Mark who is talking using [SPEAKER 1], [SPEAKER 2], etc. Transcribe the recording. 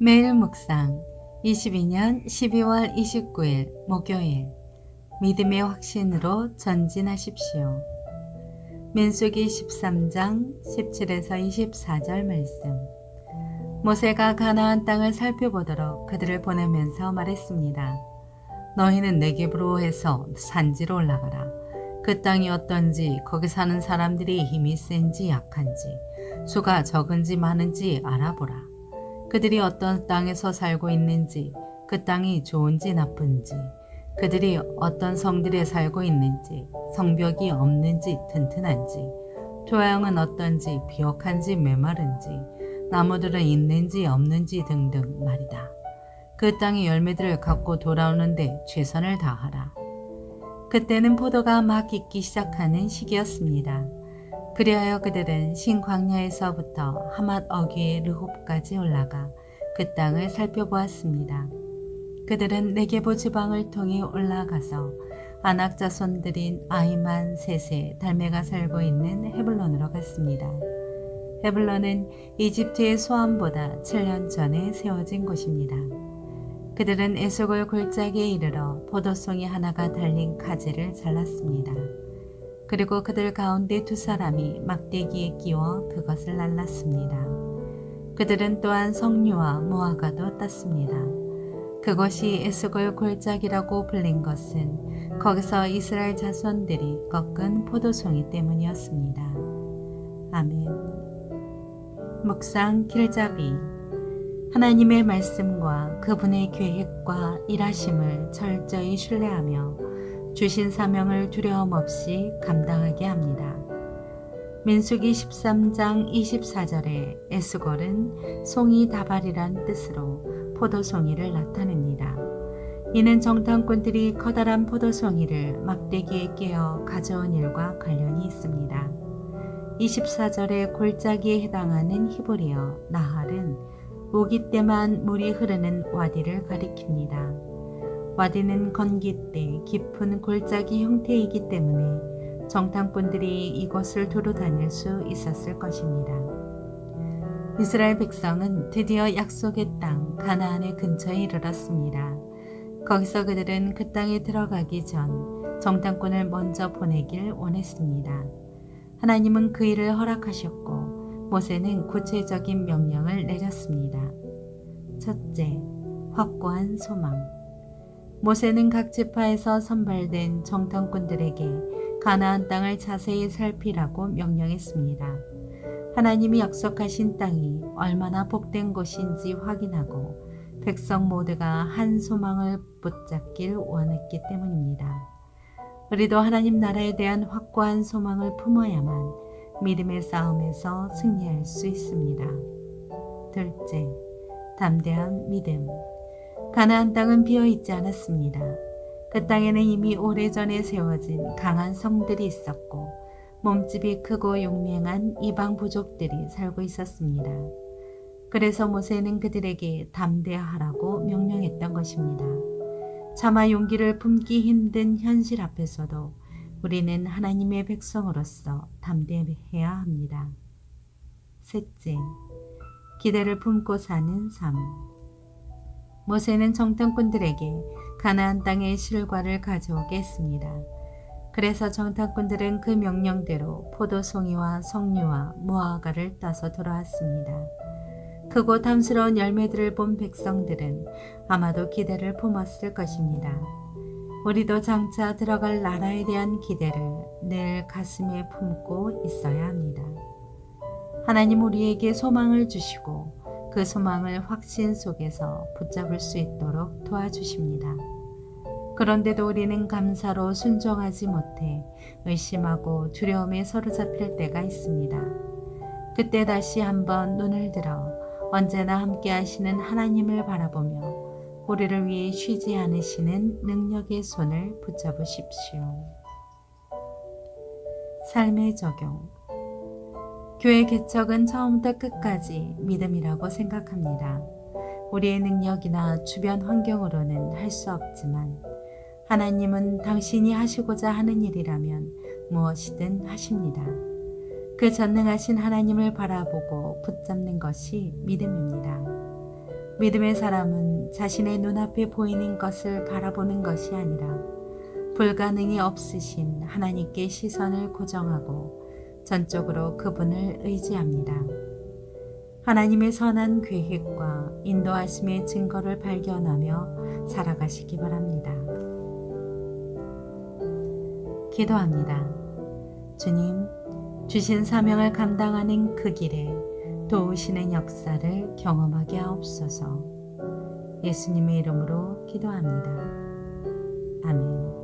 [SPEAKER 1] 매일 묵상 22년 12월 29일 목요일 믿음의 확신으로 전진하십시오. 민수기 13장 17에서 24절 말씀 모세가 가나안 땅을 살펴보도록 그들을 보내면서 말했습니다. 너희는 내게로 해서 산지로 올라가라. 그 땅이 어떤지 거기 사는 사람들이 힘이 센지 약한지 수가 적은지 많은지 알아보라. 그들이 어떤 땅에서 살고 있는지 그 땅이 좋은지 나쁜지 그들이 어떤 성들에 살고 있는지 성벽이 없는지 튼튼한지 토양은 어떤지 비옥한지 메마른지 나무들은 있는지 없는지 등등 말이다. 그 땅의 열매들을 갖고 돌아오는데 최선을 다하라. 그때는 포도가 막 익기 시작하는 시기였습니다. 그리하여 그들은 신광야에서부터 하맛 어귀의 르홉까지 올라가 그 땅을 살펴보았습니다. 그들은 네게보 지방을 통해 올라가서 아낙 자손들인 아이만 셋의 달메가 살고 있는 헤블론으로 갔습니다. 헤블론은 이집트의 소암보다 7년 전에 세워진 곳입니다. 그들은 에속을 골짜기에 이르러 포도송이 하나가 달린 가지를 잘랐습니다. 그리고 그들 가운데 두 사람이 막대기에 끼워 그것을 날랐습니다. 그들은 또한 성류와 무화과도 땄습니다. 그것이 에스골 골짜기라고 불린 것은 거기서 이스라엘 자손들이 꺾은 포도송이 때문이었습니다. 아멘. 묵상 길잡이 하나님의 말씀과 그분의 계획과 일하심을 철저히 신뢰하며 주신 사명을 두려움 없이 감당하게 합니다. 민수기 13장 24절에 에스골은 송이 다발이란 뜻으로 포도송이를 나타냅니다. 이는 정탐꾼들이 커다란 포도송이를 막대기에 깨어 가져온 일과 관련이 있습니다. 24절의 골짜기에 해당하는 히브리어 나할은 우기 때만 물이 흐르는 와디를 가리킵니다. 와디는 건기때 깊은 골짜기 형태이기 때문에 정탐꾼들이 이곳을 두루 다닐 수 있었을 것입니다. 이스라엘 백성은 드디어 약속의 땅 가나안의 근처에 이르렀습니다. 거기서 그들은 그 땅에 들어가기 전 정탐꾼을 먼저 보내길 원했습니다. 하나님은 그 일을 허락하셨고 모세는 구체적인 명령을 내렸습니다. 첫째, 확고한 소망. 모세는 각 지파에서 선발된 정탐꾼들에게 가나안 땅을 자세히 살피라고 명령했습니다. 하나님이 약속하신 땅이 얼마나 복된 곳인지 확인하고 백성 모두가 한 소망을 붙잡길 원했기 때문입니다. 우리도 하나님 나라에 대한 확고한 소망을 품어야만 믿음의 싸움에서 승리할 수 있습니다. 둘째, 담대한 믿음. 가나안 땅은 비어 있지 않았습니다. 그 땅에는 이미 오래전에 세워진 강한 성들이 있었고 몸집이 크고 용맹한 이방 부족들이 살고 있었습니다. 그래서 모세는 그들에게 담대하라고 명령했던 것입니다. 차마 용기를 품기 힘든 현실 앞에서도 우리는 하나님의 백성으로서 담대해야 합니다. 셋째, 기대를 품고 사는 삶. 모세는 정탐꾼들에게 가나안 땅의 실과를 가져오게 했습니다. 그래서 정탐꾼들은 그 명령대로 포도송이와 석류와 무화과를 따서 돌아왔습니다. 크고 탐스러운 열매들을 본 백성들은 아마도 기대를 품었을 것입니다. 우리도 장차 들어갈 나라에 대한 기대를 늘 가슴에 품고 있어야 합니다. 하나님 우리에게 소망을 주시고 그 소망을 확신 속에서 붙잡을 수 있도록 도와주십니다. 그런데도 우리는 감사로 순종하지 못해 의심하고 두려움에 사로잡힐 때가 있습니다. 그때 다시 한번 눈을 들어 언제나 함께 하시는 하나님을 바라보며 우리를 위해 쉬지 않으시는 능력의 손을 붙잡으십시오. 삶의 적용 교회 개척은 처음부터 끝까지 믿음이라고 생각합니다. 우리의 능력이나 주변 환경으로는 할 수 없지만 하나님은 당신이 하시고자 하는 일이라면 무엇이든 하십니다. 그 전능하신 하나님을 바라보고 붙잡는 것이 믿음입니다. 믿음의 사람은 자신의 눈앞에 보이는 것을 바라보는 것이 아니라 불가능이 없으신 하나님께 시선을 고정하고 전적으로 그분을 의지합니다. 하나님의 선한 계획과 인도하심의 증거를 발견하며 살아가시기 바랍니다. 기도합니다. 주님, 주신 사명을 감당하는 그 길에 도우시는 역사를 경험하게 하옵소서. 예수님의 이름으로 기도합니다. 아멘.